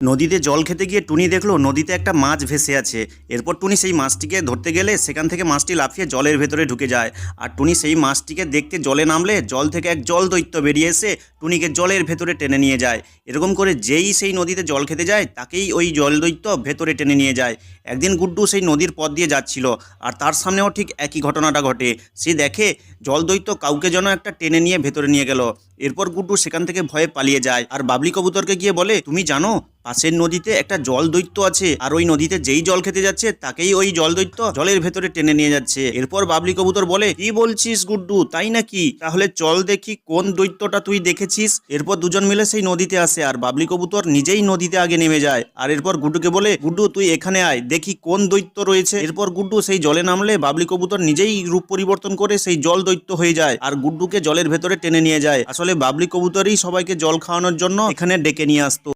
নদীতে জল খেতে গিয়ে টুনি দেখল নদীতে একটা মাছ ভেসে আছে। এরপর টুনি সেই মাছটিকে ধরতে গেলে সেখান থেকে মাছটি লাফিয়ে জলের ভেতরে ঢুকে যায়। আর টুনি সেই মাছটিকে দেখতে জলে নামলে জল থেকে এক জল দৈত্য বেরিয়ে এসে টুনিকে জলের ভেতরে টেনে নিয়ে যায়। এরকম করে যেই সেই নদীতে জল খেতে যায়, তাকেই ওই জল দৈত্য ভেতরে টেনে নিয়ে যায়। একদিন গুড্ডু সেই নদীর পথ দিয়ে যাচ্ছিল আর তার সামনেও ঠিক একই ঘটনাটা ঘটে। সে দেখে জল দৈত্য কাউকে যেন একটা টেনে নিয়ে ভেতরে নিয়ে গেল। এরপর গুড্ডু সেখান থেকে ভয়ে পালিয়ে যায়। আর বাবলি কবুতরকে গিয়ে বলে, তুমি জানো পাশের নদীতে একটা জল দৈত্য আছে, আর ওই নদীতে যেই জল খেতে যাচ্ছে, তাকেই ওই জল দৈত্য জলের ভেতরে টেনে নিয়ে যাচ্ছে। এরপর বাবলি কবুতর বলে, কি বলছিস গুড্ডু, তাই নাকি? তাহলে চল দেখি কোন দৈত্যটা তুই দেখেছিস? এরপর দুজন মিলে সেই নদীতে আসে, আর বাবলি কবুতর নিজেই নদীতে আগে নেমে যায়। আর এরপর গুড্ডুকে বলে, গুড্ডু, তুই এখানে আয়, দেখি কোন দৈত্য রয়েছে? এরপর গুড্ডু সেই জলে নামলে, বাবলি কবুতর নিজেই রূপ পরিবর্তন করে সেই জল দৈত্য হয়ে যায়, আর গুড্ডুকে জলের ভেতরে টেনে নিয়ে যায়। আসলে বাবলি কবুতরই সবাইকে জল খাওয়ানোর জন্য এখানে ডেকে নিয়ে আসতো।